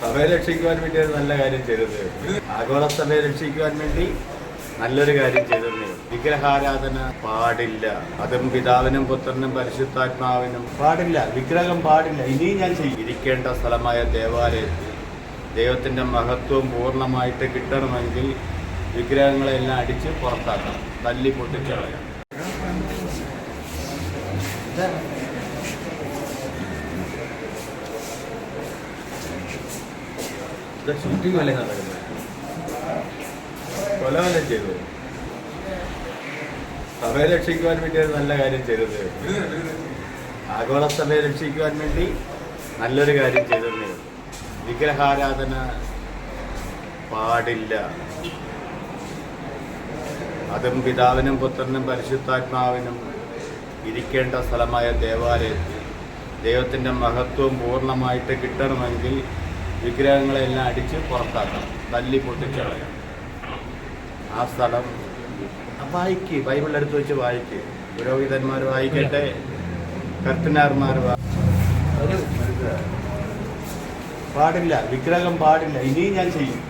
സഭയെ രക്ഷിക്കുവാൻ വേണ്ടി ഒരു നല്ല കാര്യം ചെയ്തത് ആഗോള സഭയെ രക്ഷിക്കുവാൻ വേണ്ടി നല്ലൊരു കാര്യം ചെയ്തത് വിഗ്രഹാരാധന പാടില്ല. അതും പിതാവിനും പുത്രനും പരിശുദ്ധാത്മാവിനും പാടില്ല. വിഗ്രഹം പാടില്ല. ഇനിയും ഞാൻ ചെയ്യും. ഇരിക്കേണ്ട സ്ഥലമായ ദേവാലയത്തിൽ ദൈവത്തിന്റെ മഹത്വം പൂർണമായിട്ട് കിട്ടണമെങ്കിൽ വിഗ്രഹങ്ങളെല്ലാം അടിച്ച് പുറത്താക്കണം. തല്ലി പൊട്ടിച്ചളയാം ഷൂട്ടിംഗ് വല്ല നടക്കുന്നത്? ചെയ്തു. സഭയെ രക്ഷിക്കുവാൻ വേണ്ടി ഒരു നല്ല കാര്യം ചെയ്തത് ആഗോള സഭയെ രക്ഷിക്കുവാൻ വേണ്ടി നല്ലൊരു കാര്യം ചെയ്തത് വിഗ്രഹാരാധന പാടില്ല. അതും പിതാവിനും പുത്രനും പരിശുദ്ധാത്മാവിനും ഇരിക്കേണ്ട സ്ഥലമായ ദേവാലയത്തിൽ ദൈവത്തിന്റെ മഹത്വം പൂർണമായിട്ട് കിട്ടണമെങ്കിൽ വിഗ്രഹങ്ങളെല്ലാം അടിച്ച് പുറത്താക്കണം. തല്ലി പൊട്ടിച്ചളയണം ആ സ്ഥലം വായിക്ക്. ബൈബിൾ എടുത്ത് വെച്ച് വായിക്ക്. പുരോഹിതന്മാർ വായിക്കട്ടെ. കർത്തനാർമാർ പാടില്ല. വിഗ്രഹം പാടില്ല. ഇനിയും ഞാൻ ചെയ്യും.